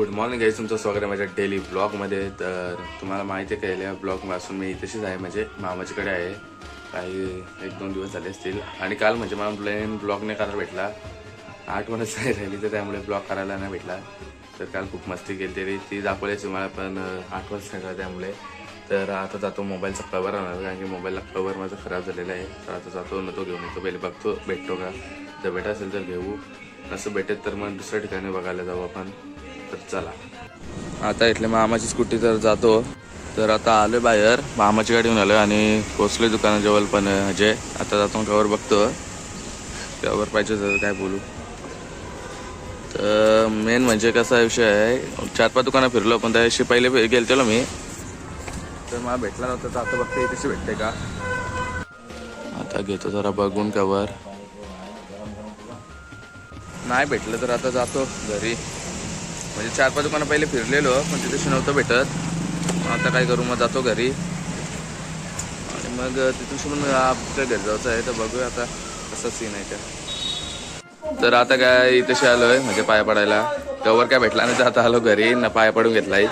Good morning guys तुमचं स्वागत आहे माझ्या डेली ब्लॉगमध्ये. तर तुम्हाला माहिती आहे का या ब्लॉगपासून मी तशीच आहे. म्हणजे मामाच्याकडे आहे. काही एक दोन दिवस झाले असतील. आणि काल म्हणजे मला प्लेन ब्लॉग नाही करायला भेटला. आठवणच नाही राहिली तर त्यामुळे ब्लॉग करायला नाही भेटला. तर काल खूप मस्ती केली तरी ती दाखवल्याची मला पण अं, आठवणच नाही का त्यामुळे. तर आता जातो मोबाईलचा कवर आणणार कारण की मोबाईलला कवर माझा खराब झालेला आहे. तर आता जातो न तो घेऊन येतो. पहिले बघतो भेटतो का? जर भेटा असेल तर घेऊ. असं भेटेल तर मग दुसऱ्या ठिकाणी बघायला जाऊ आपण. तर चला. आता इथले मामाची स्कूटी तर जातो. तर आता आलो बाहेर. मामाची गाडी घेऊन आलो आणि पोचले दुकानाजवळ पण अजय. आता जातो कवर बघतो. कवर पाहिजे तर काय बोलू. तर मेन म्हणजे कसा विषय आहे चार पाच दुकानं फिरलो पण त्या दिवशी पहिले गेलतेलो मी. तर मला भेटला नव्हता तर आता बघते तशी भेटते का? आता घेतो जरा बघून कवर नाही भेटलं तर आता जातो घरी. म्हणजे चार पाच दुकानं पहिले फिरलेलो पण तिथे नव्हतं भेटत. मग आता काय करू? मग जातो घरी. आणि मग तिथून शिवून आपल्या घरी जायचं आहे. तर बघूया आता कसं सीन आहे त्या तर आता काय इथेशी आलोय म्हणजे पाया पडायला. कवर काय भेटला नाही तर आता आलो घरी. ना पाया पडून घेतलाय.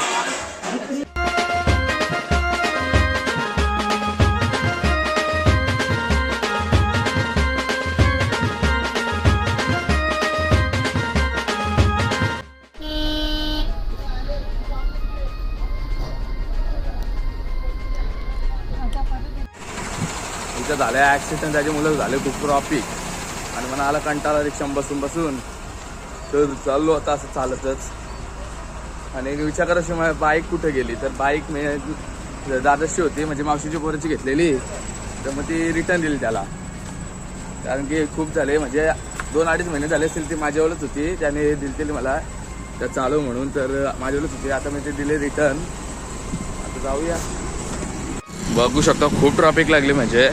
झालं ॲक्सिडेंट त्याचे मुलं झाले खूप ट्रॉफिक आणि मला आला कंटाळा रिक्षा बसून बसून. तर चाललो आता असं चालतच. आणि एक विचार करायची माझी बाईक कुठे गेली? तर बाईक मी दादाशी होती म्हणजे मावशीची पोराची घेतलेली. तर मग ती रिटर्न दिली त्याला. कारण की खूप झाले म्हणजे दोन अडीच महिने झाले असतील ती माझ्यावरच होती. त्याने दिली मला. तर चालू म्हणून तर माझ्यावरच होती. आता मी ते दिले रिटर्न आता जाऊया. बघू शकता खूप ट्रॉफिक लागली म्हणजे.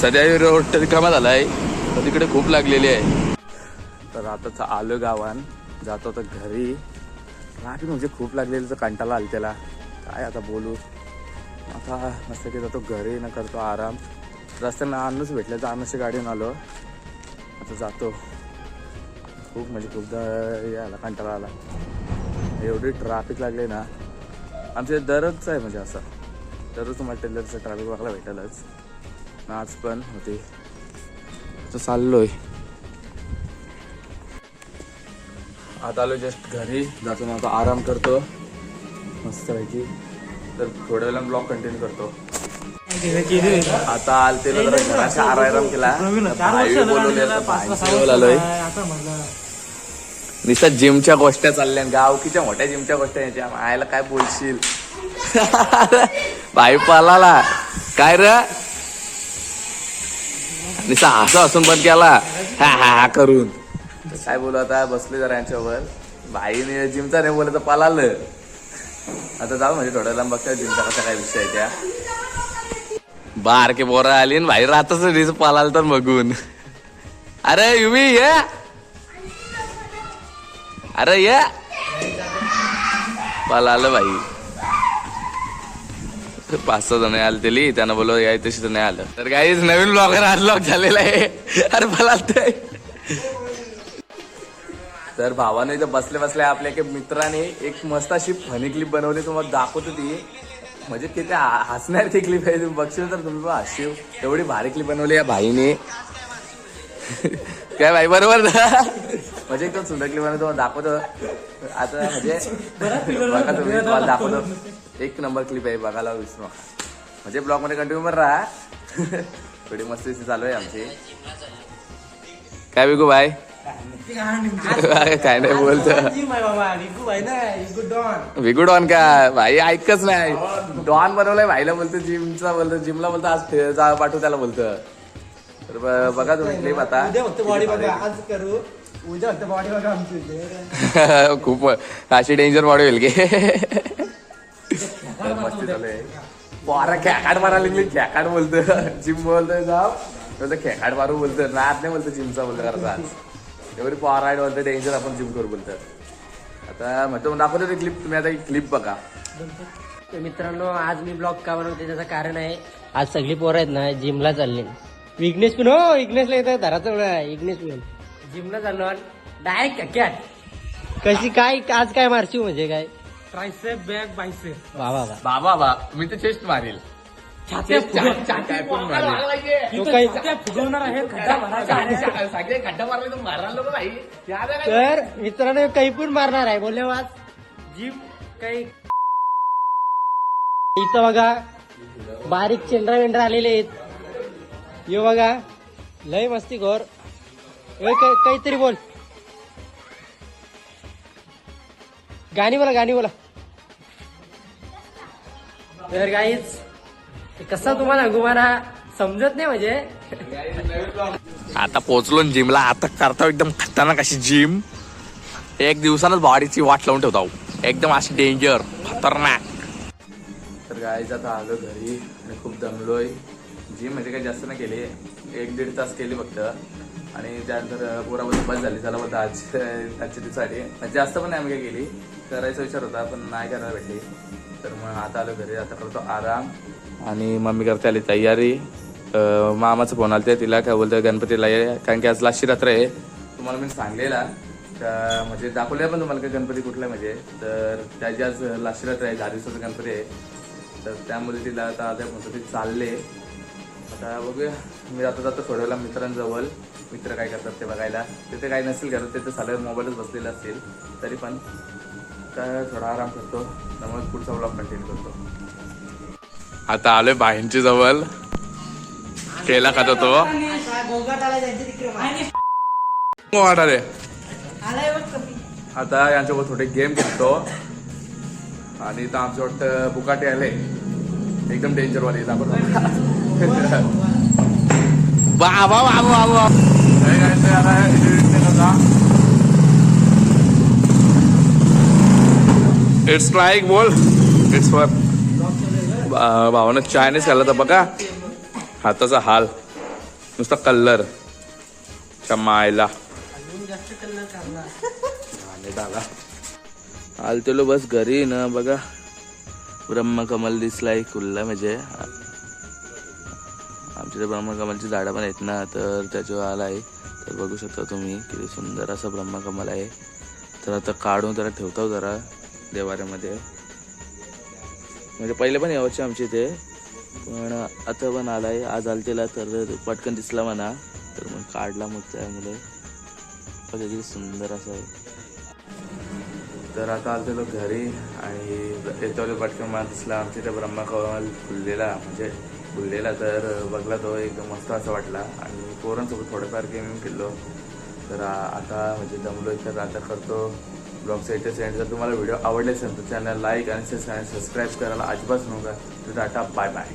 सध्या रोड रिकामा झाला आहे तर तिकडे खूप लागलेली आहे. तर आता आलो गावान जातो तर घरी. ट्राफिक म्हणजे खूप लागलेलं तर कंटाळा आलं त्याला. काय आता बोलू? आता मस्त की जातो घरी ना करतो आराम. रस्त्यानं अन्नच भेटलं तर अन्नच्या गाडीन आलो. आता जातो. खूप म्हणजे खूपदा आला कंटाळा आला. एवढी ट्रॅफिक लागली ना आमच्या दररोजचं आहे म्हणजे असं. दररोज तुम्हाला टेलरचं ट्रॅफिक बघायला भेटेलच. आज पण होते. आता चाललोय. आता आलो जस्ट घरी. जातो आता आराम करतो. मस्त पैकी. तर थोड्या वेळानं ब्लॉग कंटिन्यू करतो. आता जरा घराचा आराम केला. आलोय. निसा जिमच्या गोष्टी चालल्या गावकीच्या मोठ्या जिमच्या गोष्टी याच्या आयला काय बोलशील? भाई पालाला काय र? आणि असं असून बंद केला हा हा हा करून. काय बोलू आता? बसले जरा यांच्यावर. भाईने जिमचा नाही बोलत पालालं. आता जाऊ म्हणजे थोड्या लांब बघता जिमचा कसा काय विषय आहे त्या. बारके बोरा आली आणि भाई राहतच पालाल तर बघून अरे युवी ये. अरे ये. पाला आलं भाई पाच सहा जण आले त्याली त्यांना बोलव याय तशी तर नाही आलं. तर काहीच नवीन ब्लॉगर आज ब्लॉग झालेला आहे. अरे मला तर भावाने इथं बसले बसले आपल्या एका मित्राने एक मस्त अशी फनी क्लिप बनवली तुम्हाला दाखवतो ती. म्हणजे किती हसणार ती क्लिप आहे तुम्ही बघशील तर तुम्ही हसशील. एवढी भारी क्लिप बनवली या भाईने. काय भाई बरोबर ना? म्हणजे एकदम सुंदर क्लिप बनवतो तुम्हाला दाखवतो. आता म्हणजे बघा तुम्ही तुम्हाला दाखवतो. एक नंबर क्लिप आहे बघायला विसरू नका. म्हणजे ब्लॉगमध्ये कंटिन्यू वर राहा. थोडी मस्ती चालू आहे आमची. काय बिकू बाय काय नाही बोलत. विगू डॉन का? भाई ऐकच नाही. डॉन बनवलाय भाईला बोलतो जिमचा बोलतो जिमला बोलतो आज जा पाठवू त्याला बोलतं. तर बघा तुम्ही क्लिप आता. बॉडी बघा आज करू. उद्या बॉडी बघा आमची. खूप अशी डेंजर बॉडी होईल की. मस्ती चालू पोरा खेकाड मारा लागली खेकाड बोलतं जिम बोलतोय जाव तसं खेकाड मारू बोलतं नाद नाही बोलतं जिमचा बोलतं करता आज एवढी पोरा आहे बोलतं डेंजर आपण जिम करू बोलतं आता म्हणतो दाखवतो ते क्लिप तुम्ही आता क्लिप बघा. मित्रांनो आज मी ब्लॉग का बनवते त्याचं कारण आहे आज सगळी पोरं आहेत ना जिमला चालली. विघ्नेश पण हो विघ्नेशला येतं धराचं विघ्नेश पण. जिमला चाललो डायरेक्ट कॅट कशी काय आज काय मारशी म्हणजे काय? ट्रायसेप बॅग बायसेप बाबा बा मी तर चेस्ट मारेल Chest चा- छाती पण मारेल. तो काही फुगवणार आहे खड्डा भरायचा सगळे खड्डा मारले तर मारायला नको नाही. याद आहे का? तर मित्रांनो काही पण मारणार आहे बोलले वाच जिम काही इथं बघा बारीक चेंडरा वेंडरा आलेले आहेत. यो बघा लय मस्ती घोर. ए, काय- काहीतरी बोल. गाणी बोला गाणी बोला. तर काहीच कसा तुम्हाला सांगू मला समजत नाही म्हणजे? आता पोहोचलो जिमला आता करता एकदम खतरनाक अशी जिम एक दिवसानच बॉडीची वाट लावून ठेवता एकदम अशी डेंजर खतरनाक. तर गायच आता आलो घरी आणि खूप दमलोय. जिम म्हणजे काही जास्त नाही केली. एक दीड तास केली फक्त. आणि त्यानंतर पोरामध्ये बस झाली. चला बोलता आज आजच्या दिवसासाठी जास्त पण नाही आम्ही काही करायचा विचार होता पण नाही करायला भेटली. तर मग आता आलो घरी. आता करतो आराम. आणि मम्मी करते आली तयारी. मामाचं मामाचा फोन आलते. तिला काय बोलतोय गणपतीला ये. कारण की आज लाशी रात्र आहे. तुम्हाला मी सांगलेला. का म्हणजे दाखवले पण तुम्हाला का गणपती कुठला म्हणजे? तर त्याची आज लाशी रात्र आहे. दहा दिवसाचा गणपती आहे. तर त्यामुळे तिला आता आता म्हणतो ती चालले. आता बघूया. मी आता जाता थोड्या मित्रांजवळ. मित्र काय करतात ते बघायला. तिथे काही नसेल करत तिथे चालेल मोबाईलच बसलेला असेल तरी पण तर थोडा आराम करतो. त्यामुळे पुढचा ब्लॉग कंटिन्यू करतो. आता आलोय बाहेरची जवळ. केला खात होतो वाटाले. आता यांच्यासोबत थोडे गेम खेळतो. आणि इथं आमच्या वाटतं बुकाटे आले. एकदम डेंजर वाले दाखवतो बाबा बाबा बाबा इट्स लाईक बोल इट्स फॉर भावानं चायनीज खाल्ला तर बघा. हाताचा हाल. नुसता कल्लर मायला आलतेलो बस घरी ना बघा. ब्रह्मकमल दिसलाय खुल्ला म्हणजे. आमच्या ब्रह्मकमलची झाडं पण आहेत ना तर त्याच्यावर आला आहे. तर बघू शकता तुम्ही किती सुंदर असं ब्रह्मकमल आहे. तर आता काढून जरा ठेवतो जरा देवाऱ्यामध्ये. म्हणजे पहिले पण यावचे आमच्या इथे. पण आता पण आलाय. आज आलतेला तर पटकन दिसला म्हणा. तर मग काढला मग त्यामुळे. बघा किती सुंदर असं आहे. तर आता आलतेलो घरी आणि येतो पटकन मला दिसला. आमच्या इथे ब्रह्मकमल फुललेला. म्हणजे फुललेला तर बघला तो एकदम मस्त असा वाटला. आणि पोरांसोबत थोडंफार गेमिंग खेळलो. तर आता म्हणजे जमलो तर आता करतो ब्लॉगचा इथे सेंड जर तुम्हाला व्हिडिओ आवडले असेल तर चॅनल लाईक आणि सबस्क्राईब करायला अजिबात नका. तर टाटा बाय बाय